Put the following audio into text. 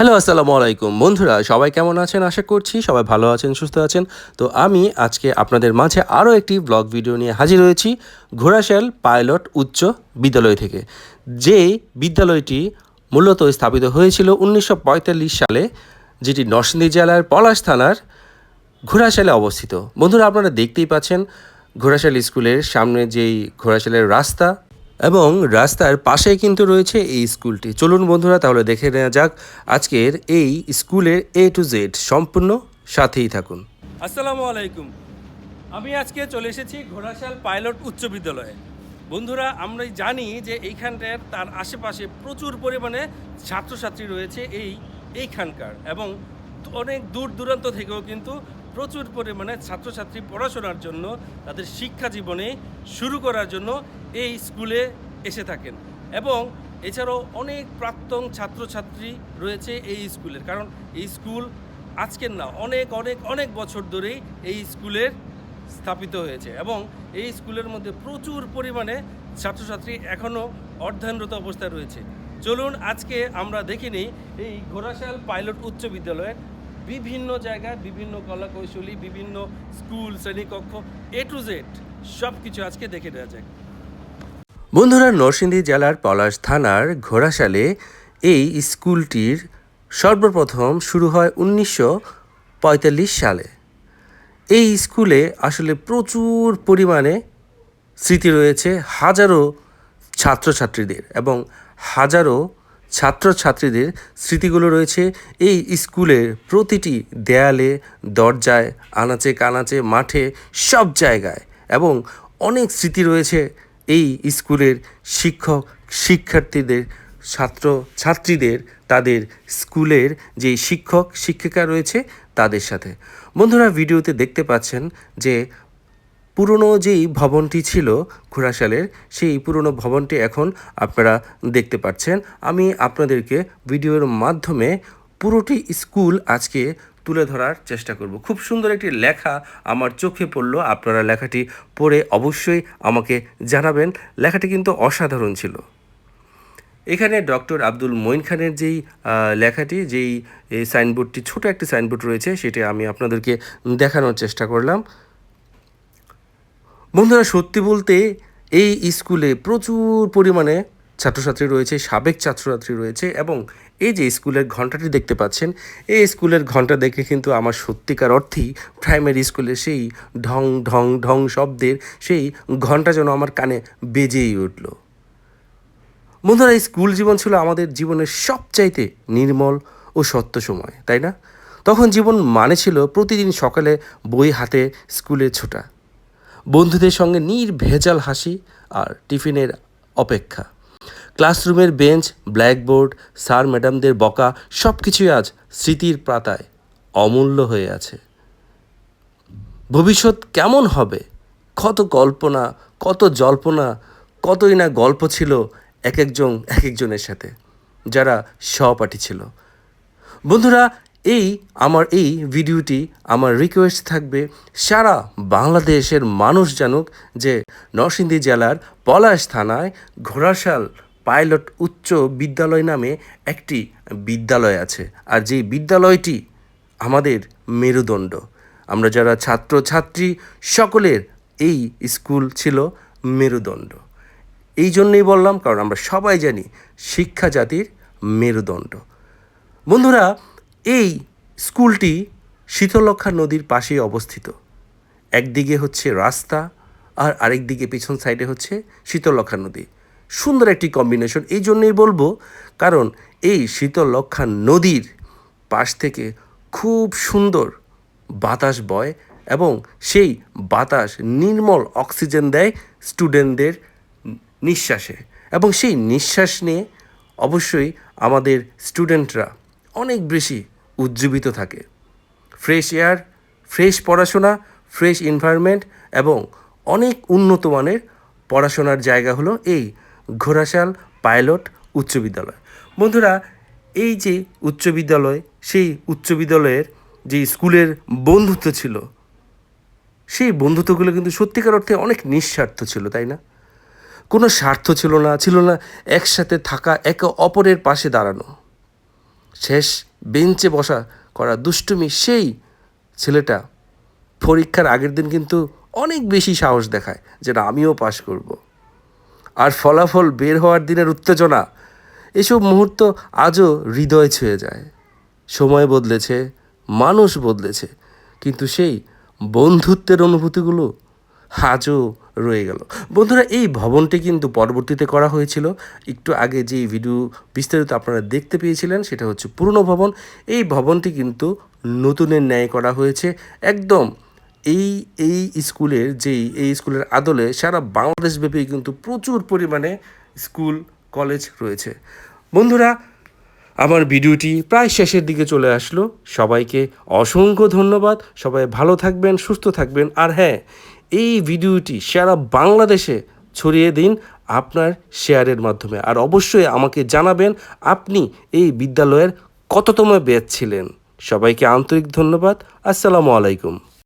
Hello, আসসালামু আলাইকুম। বন্ধুরা, সবাই কেমন আছেন? আশা করছি সবাই ভালো আছেন, সুস্থ আছেন। তো আমি আজকে আপনাদের মাঝে আরও একটি ব্লগ ভিডিও নিয়ে হাজির হয়েছি ঘোড়াশাল পাইলট উচ্চ বিদ্যালয় থেকে। যে বিদ্যালয়টি মূলত স্থাপিত হয়েছিল উনিশশো পঁয়তাল্লিশ সালে, যেটি নরসিংদী জেলার পলাশ থানার ঘোড়াশালে অবস্থিত। বন্ধুরা, আপনারা দেখতেই পাচ্ছেন, ঘোড়াশাল স্কুলের সামনে যেই ঘোড়াশালের রাস্তা এবং রাস্তার পাশেই কিন্তু রয়েছে এই স্কুলটি। চলুন বন্ধুরা, তাহলে দেখে নেওয়া যাক আজকের এই স্কুলের এ টু জেড সম্পূর্ণ সাথেই থাকুন। আসসালামু আলাইকুম। আমি আজকে চলে এসেছি ঘোড়াশাল পাইলট উচ্চ বিদ্যালয়ে। বন্ধুরা আমরা জানি যে এইখানটার তার আশেপাশে প্রচুর পরিমাণে ছাত্রছাত্রী রয়েছে এই এইখানকার এবং অনেক দূর দূরান্ত থেকেও কিন্তু প্রচুর পরিমাণে ছাত্রছাত্রী পড়াশোনার জন্য, তাদের শিক্ষা জীবনে শুরু করার জন্য এই স্কুলে এসে থাকেন। এবং এছাড়াও অনেক প্রাক্তন ছাত্রছাত্রী রয়েছে এই স্কুলের। কারণ এই স্কুল আজকের না, অনেক অনেক অনেক বছর ধরেই এই স্কুলের স্থাপিত হয়েছে এবং এই স্কুলের মধ্যে প্রচুর পরিমাণে ছাত্রছাত্রী এখনও অধ্যয়নরত অবস্থায় রয়েছে। চলুন আজকে আমরা দেখে নিই এই ঘোড়াশাল পাইলট উচ্চ বিদ্যালয়ের বিভিন্ন জায়গায় বিভিন্ন কলা কৌশলী বিভিন্ন স্কুল শ্রেণীকক্ষ এ টু জেড সব কিছু আজকে দেখে নেওয়া যাক। বন্ধুরা নরসিংদী জেলার পলাশ থানার ঘোড়াশালে এই স্কুলটির সর্বপ্রথম শুরু হয় উনিশশো পঁয়তাল্লিশ সালে। এই স্কুলে আসলে প্রচুর পরিমাণে স্মৃতি রয়েছে হাজারো ছাত্রছাত্রীদের এবং হাজারো ছাত্রছাত্রীদের স্মৃতিগুলো রয়েছে এই স্কুলের প্রতিটি দেয়ালে, দরজায়, আনাচে কানাচে, মাঠে, সব জায়গায় এবং অনেক স্মৃতি রয়েছে এই স্কুলের শিক্ষক, শিক্ষার্থীদের, ছাত্র, ছাত্রীদের, তাদের স্কুলের যে শিক্ষক, শিক্ষিকা রয়েছে তাদের সাথে। বন্ধুরা, ভিডিওতে দেখতে পাচ্ছেন যে পুরনো যেই ভবনটি ছিল ঘোড়াশালের সেই পুরনো ভবনটি এখন আপনারা দেখতে পাচ্ছেন। আমি আপনাদেরকে ভিডিওর মাধ্যমে পুরোটি স্কুল আজকে তুলে ধরার চেষ্টা করব। খুব সুন্দর একটি লেখা আমার চোখে পড়ল। আপনারা লেখাটি পড়ে অবশ্যই আমাকে জানাবেন। লেখাটি কিন্তু অসাধারণ ছিল। এখানে ডক্টর আব্দুল মঈন খানের যেই লেখাটি, যেই সাইনবোর্ডটি, ছোট একটি সাইনবোর্ড রয়েছে, সেটি আমি আপনাদেরকে দেখানোর চেষ্টা করলাম। বন্ধুরা, সত্যি বলতে এই স্কুলে প্রচুর পরিমাণে ছাত্রছাত্রী রয়েছে, সাবেক ছাত্রছাত্রী রয়েছে এবং এই যে স্কুলের ঘন্টাটি দেখতে পাচ্ছেন, এই স্কুলের ঘণ্টা দেখে কিন্তু আমার সত্যিকার অর্থেই প্রাইমারি স্কুলে সেই ঢং ঢং ঢং শব্দের সেই ঘণ্টা যেন আমার কানে বেজেই উঠল। বন্ধুরা, এই স্কুল জীবন ছিল আমাদের জীবনের সবচাইতে নির্মল ও সত্য সময়, তাই না? তখন জীবন মানে ছিল প্রতিদিন সকালে বই হাতে স্কুলে ছোটা, বন্ধুদের সঙ্গে নির্ভেজাল হাসি আর টিফিনের অপেক্ষা। ক্লাসরুমের বেঞ্চ, ব্ল্যাকবোর্ড, স্যার ম্যাডামদের বকা সব কিছুই আজ স্মৃতির পাতায় অমূল্য হয়ে আছে। ভবিষ্যৎ কেমন হবে? কত কল্পনা, কত জল্পনা, কতই না গল্প ছিল এক একজন, এক একজনের সাথে, যারা সহপাঠী ছিল। বন্ধুরা এই আমার এই ভিডিওটি আমার রিকোয়েস্ট থাকবে সারা বাংলাদেশের মানুষ জানুক যে নরসিংদী জেলার পলাশ থানায় ঘোড়াশাল পাইলট উচ্চ বিদ্যালয় নামে একটি বিদ্যালয় আছে। আর যেই বিদ্যালয়টি আমাদের মেরুদণ্ড। আমরা যারা ছাত্র ছাত্রী সকলের এই স্কুল ছিল মেরুদণ্ড। এই জন্যই বললাম, কারণ আমরা সবাই জানি শিক্ষা জাতির মেরুদণ্ড। বন্ধুরা এই স্কুলটি শীতলক্ষা নদীর পাশেই অবস্থিত। একদিকে হচ্ছে রাস্তা আর আরেক দিকে পিছন সাইডে হচ্ছে শীতলক্ষা নদী। সুন্দর একটি কম্বিনেশন এই জন্যই বলব, কারণ এই শীতলক্ষা নদীর পাশ থেকে খুব সুন্দর বাতাস বয় এবং সেই বাতাস নির্মল অক্সিজেন দেয় স্টুডেন্টদের নিঃশ্বাসে। এবং সেই নিঃশ্বাস নিয়ে অবশ্যই আমাদের স্টুডেন্টরা অনেক বেশি উজ্জীবিত থাকে। ফ্রেশ এয়ার, ফ্রেশ পড়াশোনা, ফ্রেশ এনভায়রনমেন্ট এবং অনেক উন্নত মানের পড়াশোনার জায়গা হলো এই ঘোড়াশাল পাইলট উচ্চ বিদ্যালয়। বন্ধুরা, এই যে উচ্চ বিদ্যালয়, সেই উচ্চ বিদ্যালয়ের যে স্কুলের বন্ধুত্ব ছিল, সেই বন্ধুত্বগুলো কিন্তু সত্যিকার অর্থে অনেক নিঃস্বার্থ ছিল, তাই না? কোনো স্বার্থ ছিল না ছিল না একসাথে থাকা, একে অপরের পাশে দাঁড়ানো। শেষ বেঞ্চে বসা করা দুষ্টুমি সেই ছেলেটা পরীক্ষার আগের দিন কিন্তু অনেক বেশি সাহস দেখায় যেটা আমিও পাশ করব। আর ফলাফল বের হওয়ার দিনের উত্তেজনা, এসব মুহূর্ত আজও হৃদয় ছুঁয়ে যায় সময় বদলেছে, মানুষ বদলেছে, কিন্তু সেই বন্ধুত্বের অনুভূতিগুলো আজও রয়ে গেল। বন্ধুরা, এই ভবনটি কিন্তু পরবর্তীতে করা হয়েছিল। একটু আগে যে ভিডিও বিস্তারিত আপনারা দেখতে পেয়েছিলেন, সেটা হচ্ছে পুরনো ভবন। এই ভবনটি কিন্তু নতুনের ন্যায় করা হয়েছে। একদম এই এই স্কুলের যেই, এই স্কুলের আদলে সারা বাংলাদেশব্যাপী কিন্তু প্রচুর পরিমাণে স্কুল, কলেজ রয়েছে। বন্ধুরা, আমার ভিডিওটি প্রায় শেষের দিকে চলে আসলো। সবাইকে অসংখ্য ধন্যবাদ। সবাই ভালো থাকবেন, সুস্থ থাকবেন। আর হ্যাঁ এই ভিডিওটি সারা বাংলাদেশে ছড়িয়ে দিন আপনার শেয়ারের মাধ্যমে। আর অবশ্যই আমাকে জানাবেন আপনি এই বিদ্যালয়ের কততম ব্যাচ ছিলেন। সবাইকে আন্তরিক ধন্যবাদ। আসসালামু আলাইকুম।